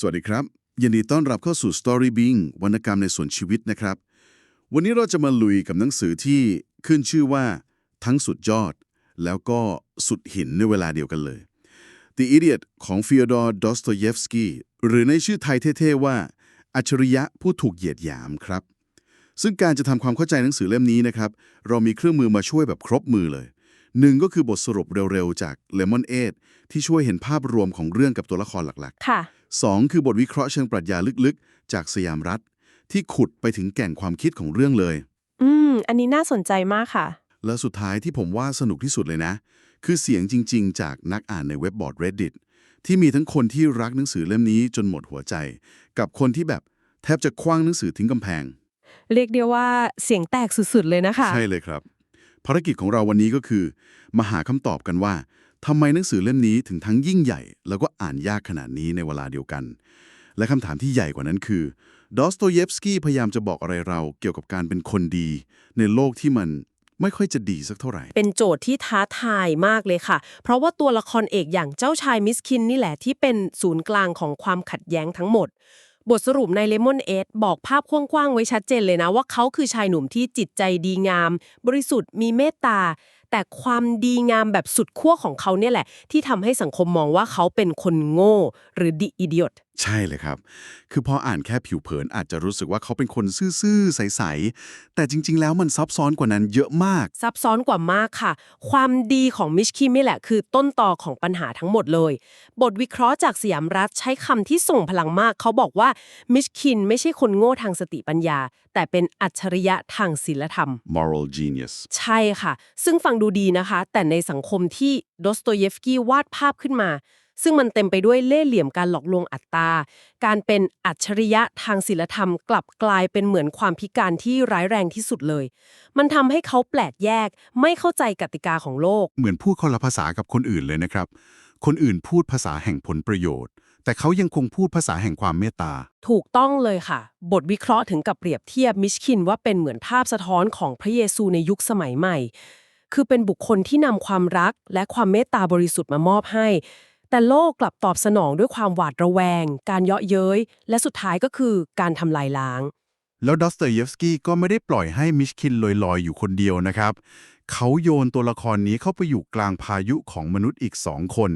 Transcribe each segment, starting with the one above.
สวัสดีครับ ยินดีต้อนรับเข้าสู่ Story Being วรรณกรรมในส่วนชีวิตนะครับ วันนี้เราจะมาลุยกับหนังสือที่ขึ้นชื่อว่า ทั้งสุดยอด แล้วก็สุดหินในเวลาเดียวกันเลย The Idiot ของ Fyodor Dostoevsky หรือในชื่อไทยเท่ๆว่า อัจฉริยะผู้ถูกเหยียดหยามครับ ซึ่งการจะทำความเข้าใจหนังสือเล่มนี้นะครับ เรามีเครื่องมือมาช่วยแบบครบมือเลยหนึ่งก็คือบทสรุปเร็วๆ จาก Lemon 8ที่ช่วยเห็นภาพรวมของเรื่องกับตัวละครหลักๆ ค่ะ สองคือบทวิเคราะห์เชิงปรัชญาลึกๆ จากสยามรัฐ ที่ขุดไปถึงแก่นความคิดของเรื่องเลย อืม อันนี้น่าสนใจมากค่ะ และสุดท้ายที่ผมว่าสนุกที่สุดเลยนะ คือเสียงจริง ๆ จากนักอ่านในเว็บบอร์ด Reddit ที่มีทั้งคนที่รักหนังสือเล่มนี้จนหมดหัวใจ กับคนที่แบบแทบจะคว้างหนังสือทิ้งกำแพง เรียกได้ว่าเสียงแตกสุดๆเลยนะคะ ใช่เลยครับ ภารกิจของเราวันนี้ก็คือ มาหาคำตอบกันว่า ทำไมหนังสือเล่มนี้ถึงทั้งยิ่งใหญ่ แล้วก็อ่านยากขนาดนี้ในเวลาเดียวกัน และคำถามที่ใหญ่กว่านั้นคือ ดอสโตเยฟสกี้พยายามจะบอกอะไรเราเกี่ยวกับการเป็นคนดี ในโลกที่มันไม่ค่อยจะดีสักเท่าไหร่ เป็นโจทย์ที่ท้าทายมากเลยค่ะ เพราะว่าตัวละครเอกอย่างเจ้าชายมิสคินนี่แหละที่เป็นศูนย์กลางของความขัดแย้งทั้งหมด บทสรุปใน Lemon 8บอกภาพกว้างๆไว้ชัดเจนเลยนะ ว่าเขาคือชายหนุ่มที่จิตใจดีงาม บริสุทธิ์มีเมตตาแต่ความดีงามแบบสุดขั้วของเขาเนี่ยแหละ ที่ทำให้สังคมมองว่าเขาเป็นคนโง่ หรือ the idiot ใช่เลยครับ คือพออ่านแค่ผิวเผินอาจจะรู้สึกว่าเขาเป็นคนซื่อๆ ใส ๆ แต่จริง ๆ แล้วมันซับซ้อนกว่านั้นเยอะมาก ซับซ้อนกว่ามากค่ะ ความดีของมิชคินนี่แหละคือต้นตอของปัญหาทั้งหมดเลย บทวิเคราะห์จากสยามรัฐใช้คำที่ส่งพลังมาก เขาบอกว่ามิชคินไม่ใช่คนโง่ทางสติปัญญา แต่เป็นอัจฉริยะทางศีลธรรม moral genius ใช่ค่ะ ซึ่งฟังดูดีนะคะ แต่ในสังคมที่ดอสโตเยฟสกี้วาดภาพขึ้นมา ซึ่งมันเต็มไปด้วยเล่ห์เหลี่ยมการหลอกลวงอัตตา การเป็นอัจฉริยะทางศีลธรรมกลับกลายเป็นเหมือนความพิการที่ร้ายแรงที่สุดเลย มันทำให้เขาแปลกแยก ไม่เข้าใจกติกาของโลก เหมือนพูดคนละภาษากับคนอื่นเลยนะครับ คนอื่นพูดภาษาแห่งผลประโยชน์ แต่เขายังคงพูดภาษาแห่งความเมตตา ถูกต้องเลยค่ะ บทวิเคราะห์ถึงกับเปรียบเทียบมิชคินว่าเป็นเหมือนภาพสะท้อนของพระเยซูในยุคสมัยใหม่ คือเป็นบุคคลที่นำความรักและความเมตตาบริสุทธิ์มามอบให้ แต่โลกกลับตอบสนองด้วยความหวาดระแวง การเยาะเย้ย และสุดท้ายก็คือการทำลายล้าง แล้วดอสเตอร์เยฟสกี้ก็ไม่ได้ปล่อยให้มิชคินลอยๆ อยู่คนเดียวนะครับ เขาโยนตัวละครนี้เข้าไปอยู่กลางพายุของมนุษย์อีกสองคน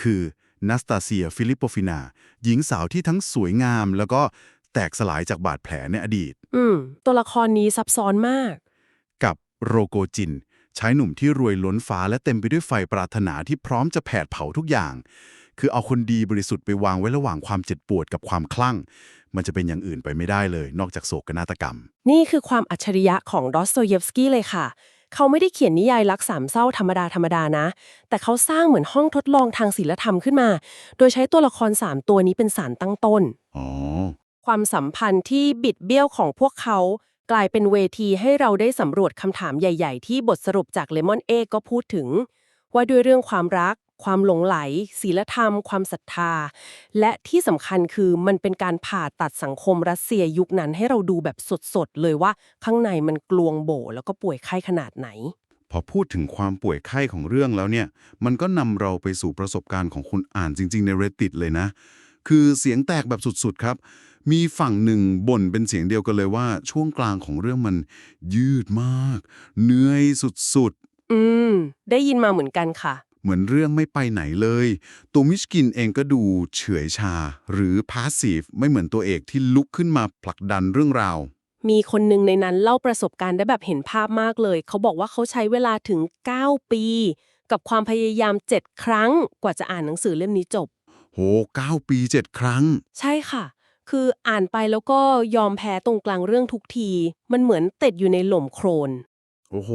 คือนัสตาเซียฟิลิปโปฟินา หญิงสาวที่ทั้งสวยงาม แล้วก็แตกสลายจากบาดแผลในอดีต อืม ตัวละครนี้ซับซ้อนมาก กับโรโกจิน ชายหนุ่มที่รวยล้นฟ้าและเต็มไปด้วยไฟปรารถนาที่พร้อมจะแผดเผาทุกอย่าง คือเอาคนดีบริสุทธิ์ไปวางไว้ระหว่างความเจ็บปวดกับความคลั่ง มันจะเป็นอย่างอื่นไปไม่ได้เลย นอกจากโศกนาฏกรรม นี่คือความอัจฉริยะของดอสโตเยฟสกี้เลยค่ะ เขาไม่ได้เขียนนิยายรักสามเศร้าธรรมดาธรรมดานะ แต่เขาสร้างเหมือนห้องทดลองทางศิลธรรมขึ้นมา โดยใช้ตัวละคร3ตัวนี้เป็นสารตั้งต้น อ๋อ ความสัมพันธ์ที่บิดเบี้ยวของพวกเขา กลายเป็นเวทีให้เราได้สำรวจคำถามใหญ่ ๆ ที่บทสรุปจากเลมอนเอก็พูดถึง ว่าด้วยเรื่องความรัก ความหลงไหลศีลธรรม ความศรัทธา และที่สำคัญคือมันเป็นการผ่าตัดสังคมรัสเซียยุคนั้นให้เราดูแบบสดๆ เลยว่าข้างในมันกลวงโบแล้วก็ป่วยไข้ขนาดไหน พอพูดถึงความป่วยไข้ของเรื่องแล้วเนี่ย มันก็นำเราไปสู่ประสบการณ์ของคนอ่านจริง ๆ ใน Reddit เลยนะ คือเสียงแตกแบบสุดๆครับ มีฝั่งหนึ่งบ่นเป็นเสียงเดียวกันเลยว่าช่วงกลางของเรื่องมันยืดมาก เหนื่อยสุดอืม ได้ยินมาเหมือนกันค่ะ ๆ เหมือนเรื่องไม่ไปไหนเลย ตัวมิชกินเองก็ดูเฉื่อยชา หรือพาสซีฟไม่เหมือนตัวเอกที่ลุกขึ้นมาผลักดันเรื่องราว มีคนหนึ่งในนั้นเล่าประสบการณ์ได้แบบเห็นภาพมากเลย เขาบอกว่าเขาใช้เวลาถึง 9 ปี กับความพยายาม 7 ครั้งกว่าจะอ่านหนังสือเล่มนี้จบ โหเก้าปีเจ็ดครั้ง ใช่ค่ะ คืออ่านไปแล้วก็ยอมแพ้ตรงกลางเรื่องทุกที มันเหมือนติดอยู่ในหล่มโครน โอ้โห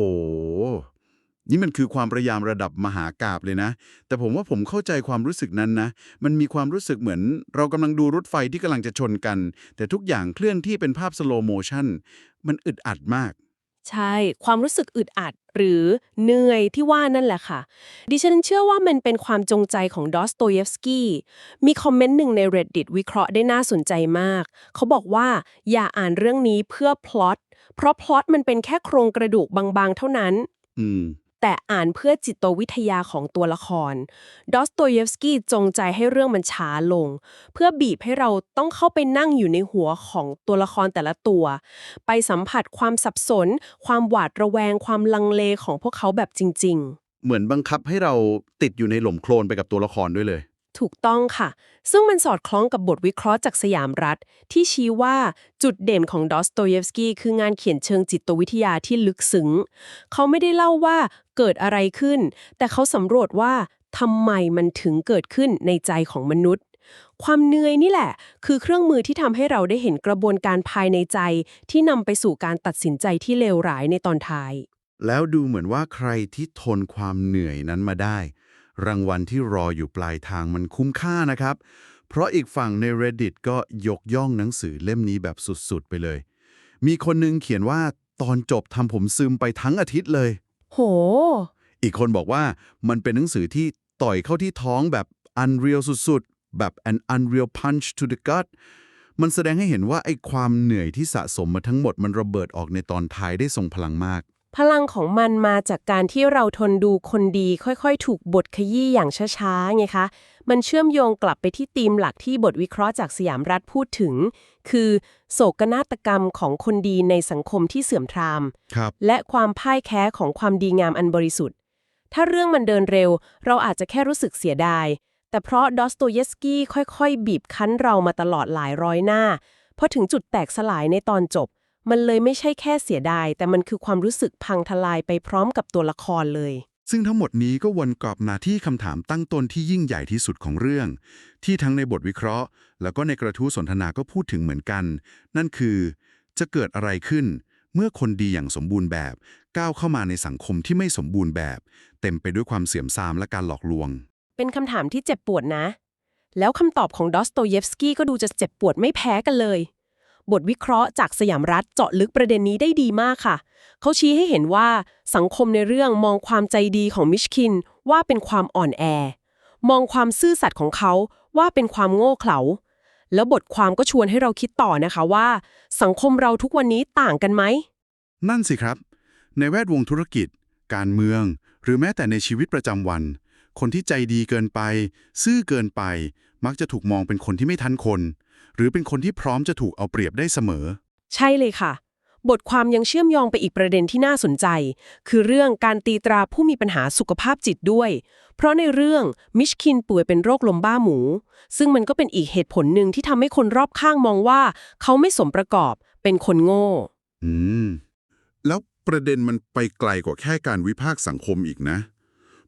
นี่มันคือความพยายามระดับมหากาบเลยนะ แต่ผมว่าผมเข้าใจความรู้สึกนั้นนะ มันมีความรู้สึกเหมือน เรากำลังดูรถไฟที่กำลังจะชนกัน แต่ทุกอย่างเคลื่อนที่เป็นภาพสโลโมชันมันอึดอัดมาก ใช่ ความรู้สึกอึดอัดหรือเหนื่อยที่ว่านั่นแหละค่ะ ดิฉันเชื่อว่ามันเป็นความจงใจของดอสโตเยฟสกี้ มีคอมเมนต์หนึ่งใน Reddit วิเคราะห์ได้น่าสนใจมาก เขาบอกว่าอย่าอ่านเรื่องนี้เพื่อพล็อต เพราะพล็อตมันเป็นแค่โครงกระดูกบางๆ เท่านั้น อืม แต่อ่านเพื่อจิตวิทยาของตัวละคร ดอสโตเยฟสกี้จงใจให้เรื่องมันช้าลง เพื่อบีบให้เราต้องเข้าไปนั่งอยู่ในหัวของตัวละครแต่ละตัว ไปสัมผัสความสับสน ความหวาดระแวง ความลังเลของพวกเขาแบบจริง ๆ เหมือนบังคับให้เราติดอยู่ในหล่มโคลนไปกับตัวละครด้วยเลย ถูกต้องค่ะ ซึ่งมันสอดคล้องกับบทวิเคราะห์จากสยามรัฐ ที่ชี้ว่าจุดเด่นของดอสโตเยฟสกี้คืองานเขียนเชิงจิตวิทยาที่ลึกซึ้ง เขาไม่ได้เล่าว่าเกิดอะไรขึ้น แต่เขาสำรวจว่าทำไมมันถึงเกิดขึ้นในใจของมนุษย์ ความเหนื่อยนี่แหละ คือเครื่องมือที่ทำให้เราได้เห็นกระบวนการภายในใจ ที่นำไปสู่การตัดสินใจที่เลวร้ายในตอนท้าย แล้วดูเหมือนว่าใครที่ทนความเหนื่อยนั้นมาได้ รางวัลที่รออยู่ปลายทางมันคุ้มค่านะครับ เพราะอีกฝั่งใน Reddit ก็ยกย่องหนังสือเล่มนี้แบบสุดๆ ไปเลย มีคนหนึงเขียนว่าตอนจบทำผมซึมไปทั้งอาทิตย์เลย โห อีกคนบอกว่ามันเป็นหนังสือที่ต่อยเข้าที่ท้องแบบ unreal สุดๆ แบบ an unreal punch to the gut มันแสดงให้เห็นว่าไอ้ความเหนื่อยที่สะสมมาทั้งหมดมันระเบิดออกในตอนท้ายได้ทรงพลังมาก พลังของมันมาจากการที่เราทนดูคนดีค่อยๆ ถูกบทขยี้อย่างช้าๆไงคะ มันเชื่อมโยงกลับไปที่ธีมหลักที่บทวิเคราะห์จากสยามรัฐพูดถึง คือ โศกนาฏกรรมของคนดีในสังคมที่เสื่อมทรามครับและความพ่ายแพ้ของความดีงามอันบริสุทธิ์ ถ้าเรื่องมันเดินเร็ว เราอาจจะแค่รู้สึกเสียดาย แต่เพราะดอสโตเยสกี้ค่อยๆ บีบคั้นเรามาตลอดหลายร้อยหน้าพอถึงจุดแตกสลายในตอนจบ มันเลยไม่ใช่แค่เสียดาย แต่มันคือความรู้สึกพังทลายไปพร้อมกับตัวละครเลย ซึ่งทั้งหมดนี้ก็วนกลับมาที่คำถามตั้งต้นที่ยิ่งใหญ่ที่สุดของเรื่อง ที่ทั้งในบทวิเคราะห์ แล้วก็ในกระทู้สนทนาก็พูดถึงเหมือนกัน นั่นคือ จะเกิดอะไรขึ้น เมื่อคนดีอย่างสมบูรณ์แบบ ก้าวเข้ามาในสังคมที่ไม่สมบูรณ์แบบ เต็มไปด้วยความเสื่อมทรามและการหลอกลวง เป็นคำถามที่เจ็บปวดนะ แล้วคำตอบของดอสโตเยฟสกี้ก็ดูจะเจ็บปวดไม่แพ้กันเลย บทวิเคราะห์จากสยามรัฐเจาะลึกประเด็นนี้ได้ดีมากค่ะ เขาชี้ให้เห็นว่าสังคมในเรื่องมองความใจดีของมิชคินว่าเป็นความอ่อนแอ มองความซื่อสัตย์ของเขาว่าเป็นความโง่เขลา แล้วบทความก็ชวนให้เราคิดต่อนะคะว่า สังคมเราทุกวันนี้ต่างกันไหม นั่นสิครับ ในแวดวงธุรกิจ การเมือง หรือแม้แต่ในชีวิตประจำวัน คนที่ใจดีเกินไป ซื่อเกินไป มักจะถูกมองเป็นคนที่ไม่ทันคน หรือเป็นคนที่พร้อมจะถูกเอาเปรียบได้เสมอ ใช่เลยค่ะ บทความยังเชื่อมโยงไปอีกประเด็นที่น่าสนใจ คือเรื่องการตีตราผู้มีปัญหาสุขภาพจิตด้วย เพราะในเรื่องมิชคินป่วยเป็นโรคลมบ้าหมู ซึ่งมันก็เป็นอีกเหตุผลหนึ่งที่ทำให้คนรอบข้างมองว่า เขาไม่สมประกอบ เป็นคนโง่ อืม แล้วประเด็นมันไปไกลกว่าแค่การวิพากษ์สังคมอีกนะ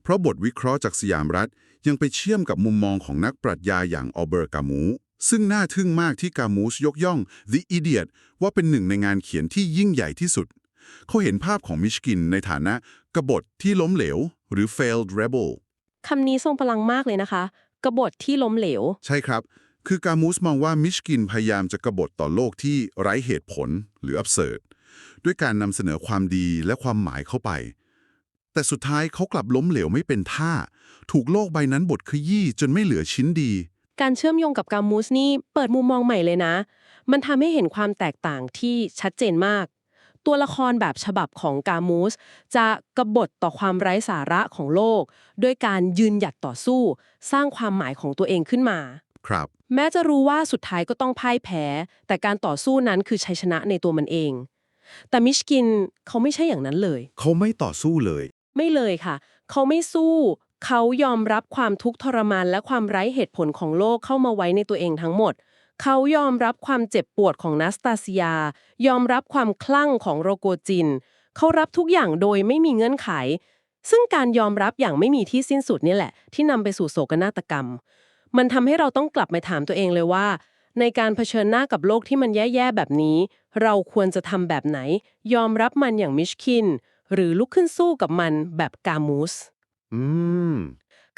เพราะบทวิเคราะห์จากสยามรัฐยังไปเชื่อมกับมุมมองของนักปรัชญาอย่างออเบอร์กามู ซึ่งน่าทึ่งมากที่กามูสยกย่อง The Idiot ว่าเป็นหนึ่งในงานเขียนที่ยิ่งใหญ่ที่สุด เขาเห็นภาพของมิชกินในฐานะกบฏที่ล้มเหลว หรือ failed rebel คำนี้ทรงพลังมากเลยนะคะ กบฏที่ล้มเหลว ใช่ครับ คือกามูสมองว่ามิชกินพยายามจะกบฏต่อโลกที่ไร้เหตุผลหรือ absurd ด้วยการนำเสนอความดีและความหมายเข้าไป แต่สุดท้ายเขากลับล้มเหลวไม่เป็นท่า ถูกโลกใบนั้นบดขยี้จนไม่เหลือชิ้นดี การเชื่อมโยงกับกามูสนี่เปิดมุมมองใหม่เลยนะ มันทำให้เห็นความแตกต่างที่ชัดเจนมาก ตัวละครแบบฉบับของกามูส จะกบฏต่อความไร้สาระของโลก ด้วยการยืนหยัดต่อสู้ สร้างความหมายของตัวเองขึ้นมา ครับ แม้จะรู้ว่าสุดท้ายก็ต้องพ่ายแพ้ แต่การต่อสู้นั้นคือชัยชนะในตัวมันเอง แต่มิชกินเขาไม่ใช่อย่างนั้นเลย เขาไม่ต่อสู้เลย ไม่เลยค่ะ เขาไม่สู้ เขายอมรับความทุกข์ทรมานและความไร้เหตุผลของโลกเข้ามาไว้ในตัวเองทั้งหมด เขายอมรับความเจ็บปวดของนัสตาเซีย ยอมรับความคลั่งของโรโกจิน เขารับทุกอย่างโดยไม่มีเงื่อนไข ซึ่งการยอมรับอย่างไม่มีที่สิ้นสุดนี่แหละ ที่นำไปสู่โศกนาฏกรรม มันทำให้เราต้องกลับมาถามตัวเองเลยว่า ในการเผชิญหน้ากับโลกที่มันแย่ๆแบบนี้ เราควรจะทำแบบไหน ยอมรับมันอย่างมิชคิน หรือลุกขึ้นสู้กับมันแบบกามูส อืม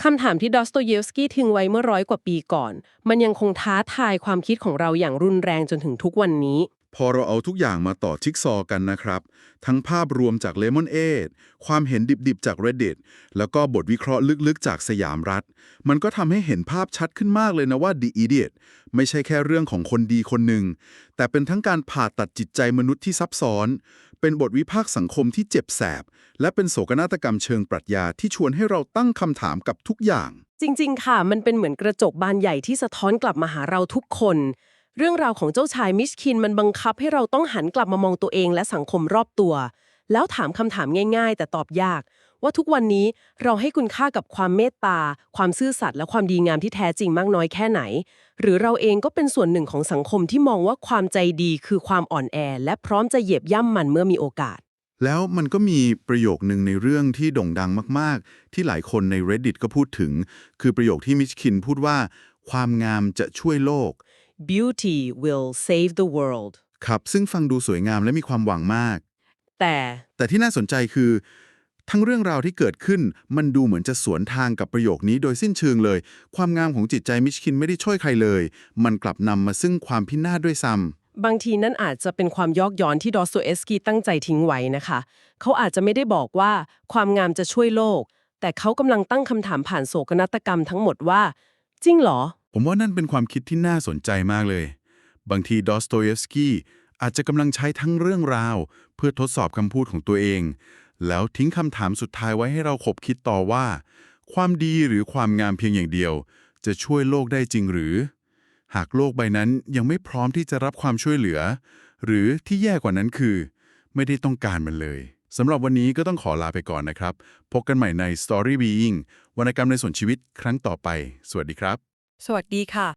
คำถามที่ดอสโตเยฟสกี้ทิ้งไว้เมื่อร้อยกว่าปีก่อน มันยังคงท้าทายความคิดของเราอย่างรุนแรงจนถึงทุกวันนี้ พอเราเอาทุกอย่างมาต่อจิ๊กซอว์กันนะครับ ทั้งภาพรวมจาก Lemon 8ความเห็นดิบๆจาก Reddit แล้วก็บทวิเคราะห์ลึกๆจากสยามรัฐ มันก็ทำให้เห็นภาพชัดขึ้นมากเลยนะว่า The Idiot ไม่ใช่แค่เรื่องของคนดีคนหนึ่งแต่เป็นทั้งการผ่าตัดจิตใจมนุษย์ที่ซับซ้อน เป็นบทวิพากษ์สังคมที่เจ็บแสบ และเป็นโศกนาฏกรรมเชิงปรัชญาที่ชวนให้เราตั้งคำถามกับทุกอย่าง จริง ๆ ค่ะ มันเป็นเหมือนกระจกบานใหญ่ที่สะท้อนกลับมาหาเราทุกคน เรื่องราวของเจ้าชายมิชคินมันบังคับให้เราต้องหันกลับมามองตัวเองและสังคมรอบตัว แล้วถามคำถามง่าย ๆ แต่ตอบยาก ว่าทุกวันนี้เราให้คุณค่ากับความเมตตา ความซื่อสัตย์และความดีงามที่แท้จริงมากน้อยแค่ไหน หรือเราเองก็เป็นส่วนหนึ่งของสังคมที่มองว่าความใจดีคือความอ่อนแอ และพร้อมจะเหยียบย่ำมันเมื่อมีโอกาส แล้วมันก็มีประโยคนึงในเรื่องที่โด่งดังมาก ๆ ที่หลายคนใน Reddit ก็พูดถึง คือประโยคที่มิชคินพูดว่า ความงามจะช่วยโลก beauty will save the world ครับ ซึ่งฟังดูสวยงามและมีความหวังมาก แต่ แต่ที่น่าสนใจคือ ทั้งเรื่องราวที่เกิดขึ้นมันดูเหมือนจะสวนทางกับประโยคนี้โดยสิ้นเชิงเลย ความงามของจิตใจมิชคินไม่ได้ช่วยใครเลย มันกลับนำมาซึ่งความพินาศด้วยซ้ำบางทีนั่นอาจจะเป็นความยอกย้อนที่ดอสโตเอฟสกีตั้งใจทิ้งไว้นะคะ เขาอาจจะไม่ได้บอกว่าความงามจะช่วยโลก แต่เขากำลังตั้งคำถามผ่านโศกนาฏกรรมทั้งหมดว่า จริงเหรอ ผมว่านั่นเป็นความคิดที่น่าสนใจมากเลย บางทีดอสโตเยฟสกี้อาจจะกำลังใช้ทั้งเรื่องราว เพื่อทดสอบคำพูดของตัวเอง แล้วทิ้งคำถามสุดท้ายไว้ให้เราขบคิดต่อว่า ความดีหรือความงามเพียงอย่างเดียว จะช่วยโลกได้จริงหรือ หากโลกใบนั้นยังไม่พร้อมที่จะรับความช่วยเหลือ หรือที่แย่กว่านั้นคือ ไม่ได้ต้องการมันเลยสำหรับวันนี้ก็ต้องขอลาไปก่อนนะครับ พบกันใหม่ใน Story Being วรรณกรรมในส่วนชีวิตครั้งต่อไป สวัสดีครับ สวัสดีค่ะ